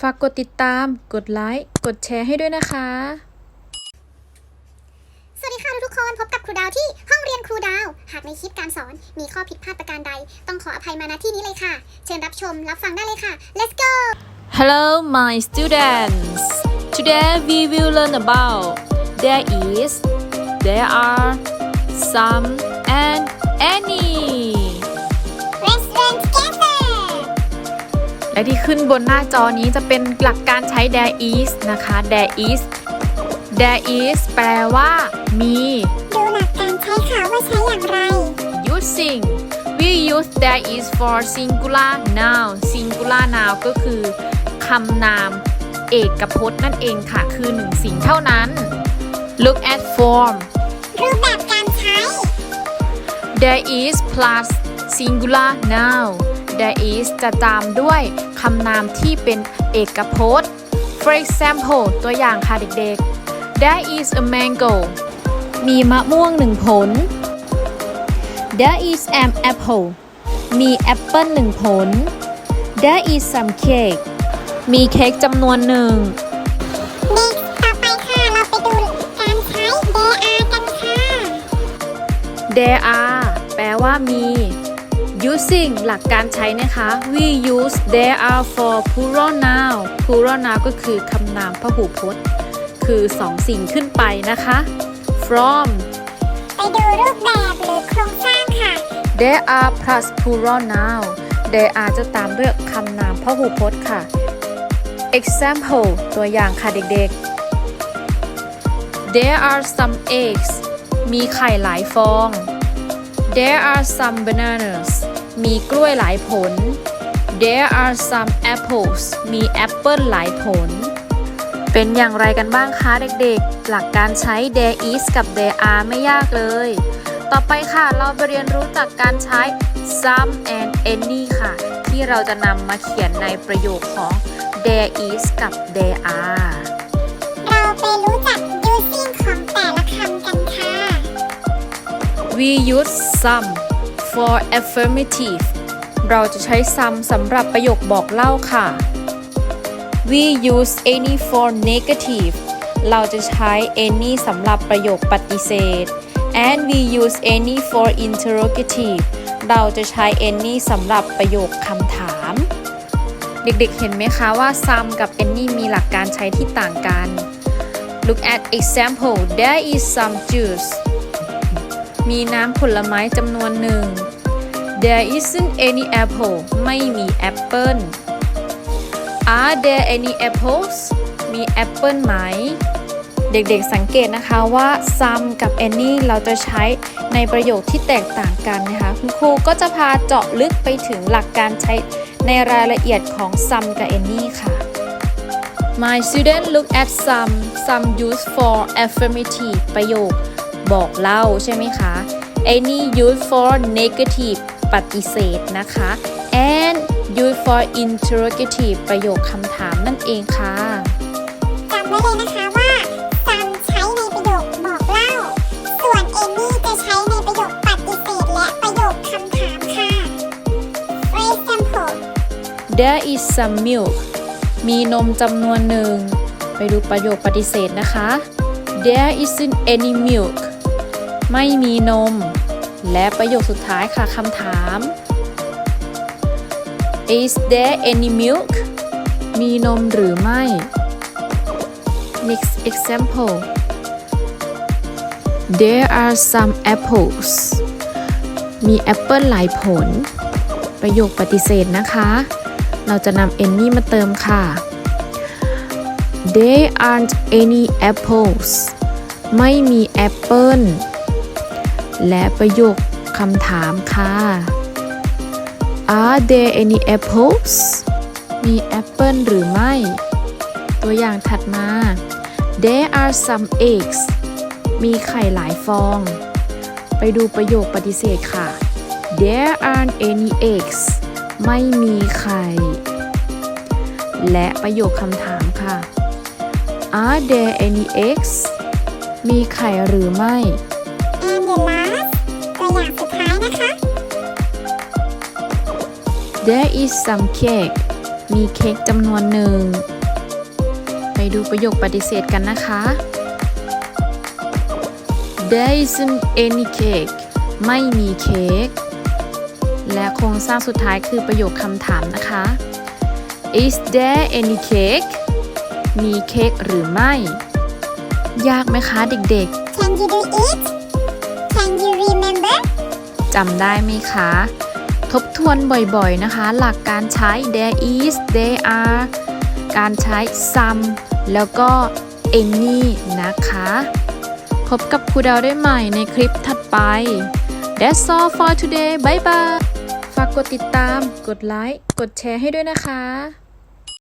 ฝากกดติดตาม กดไลค์ กดแชร์ให้ด้วยนะคะ สวัสดีค่ะทุกๆคน พบกับครูดาวที่ห้องเรียนครูดาว หากในคลิปการสอนมีข้อผิดพลาดประการใด ต้องขออภัยมาณที่นี้เลยค่ะ เชิญรับชมรับฟังได้เลยค่ะ let's go Hello my students Today we will learn about there is there are some and any และที่ขึ้นบนหน้าจอนี้จะเป็นหลักการใช้ there is นะคะ there is there is แปลว่า มี ดูหลักการใช้ค่ะว่าใช้อย่างไร using we use there is for singular noun singular noun ก็คือคำนามเอกพจน์นั่นเองค่ะ คือหนึ่งสิ่งเท่านั้น look at form รูปแบบการใช้ there is plus singular noun there is จะตามด้วยคำนามที่เป็นเอกพจน์ for example ตัวอย่างค่ะเด็กๆ there is a mango มีมะม่วงหนึ่งผล there is an apple มีแอปเปิลหนึ่งผล there is some cake มีเค้กจำนวนหนึ่งเด็กต่อไปค่ะ เราไปดูการใช้ there are กันค่ะ there are แปลว่ามี using หลักการใช้นะคะ we use there are for plural noun plural noun ก็คือคำนามพหูพจน์ คือสองสิ่งขึ้นไปนะคะ from ไปดูรูปแบบหรือโครงสร้างค่ะ there are plus plural noun there are จะตามด้วยคำนามพหูพจน์ค่ะ example ตัวอย่างค่ะเด็กๆ there are some eggs มีไข่หลายฟอง there are some bananas มีกล้วยหลายผล there are some apples มีแอปเปิลหลายผล เป็นอย่างไรกันบ้างคะเด็กๆ หลักการใช้ there is กับ there are ไม่ยากเลย ต่อไปค่ะเราไปเรียนรู้จากการใช้ some and any ค่ะ ที่เราจะนำมาเขียนในประโยคของ there is กับ there are เราไปรู้จัก using ของแต่ละคำกันค่ะ we use some for affirmative เราจะใช้ some สำหรับประโยคบอกเล่าค่ะ we use any for negative เราจะใช้ any สำหรับประโยคปฏิเสธ and we use any for interrogative เราจะใช้ any สำหรับประโยคคำถาม เด็กๆ เห็นไหมคะว่า some กับ any มีหลักการใช้ที่ต่างกัน Look at example there is some juice มีน้ำผลไม้จำนวนหนึ่ง There isn't any apple ไม่มีแอปเปิล Are there any apples มีแอปเปิลไหม เด็กๆสังเกตนะคะว่า some กับ any เราจะใช้ในประโยคที่แตกต่างกันนะคะ คุณครูก็จะพาเจาะลึกไปถึงหลักการใช้ในรายละเอียดของ some กับ any ค่ะ My student look at some some used for affirmative ประโยค บอกเล่าใช่ไหมคะ any used for negative ปฏิเสธนะคะ and used for interrogative ประโยคคำถามนั่นเองค่ะจำไว้เลยนะคะว่า some ใช้ในประโยคบอกเล่า ส่วน any จะใช้ในประโยคปฏิเสธและประโยคคำถามค่ะ For example there is some milk มีนมจำนวนหนึ่ง ไปดูประโยคปฏิเสธนะคะ there isn't any milk ไม่มีนม และประโยคสุดท้ายค่ะคำถาม is there any milk มีนมหรือไม่ next example there are some apples มีแอปเปิลหลายผล ประโยคปฏิเสธนะคะ เราจะนำ any มาเติมค่ะ There aren't any apples ไม่มีแอปเปิล และประโยคคำถามค่ะ Are there any apples มีแอปเปิลหรือไม่ ตัวอย่างถัดมา There are some eggs มีไข่หลายฟอง ไปดูประโยคปฏิเสธค่ะ There aren't any eggs ไม่มีไข่ และประโยคคำถามค่ะ Are there any eggs มีไข่หรือไม่ and the last ตัวอย่างสุดท้ายนะคะ There is some cake มีเค้กจำนวนหนึ่ง ไปดูประโยคปฏิเสธกันนะคะ There isn't any cake ไม่มีเค้ก และโครงสร้างสุดท้ายคือประโยคคำถามนะคะ Is there any cake มีเค้กหรือไม่ ยากไหมคะเด็ก Can you do it Can you remember จำได้ไหมคะ ทบทวนบ่อยๆนะคะ หลักการใช้ there is there are การใช้ some แล้วก็ any นะคะ พบกับครูดาวได้ใหม่ในคลิปถัดไป That's all for today bye bye ฝากกดติดตาม กดไลค์ กดแชร์ให้ด้วยนะคะ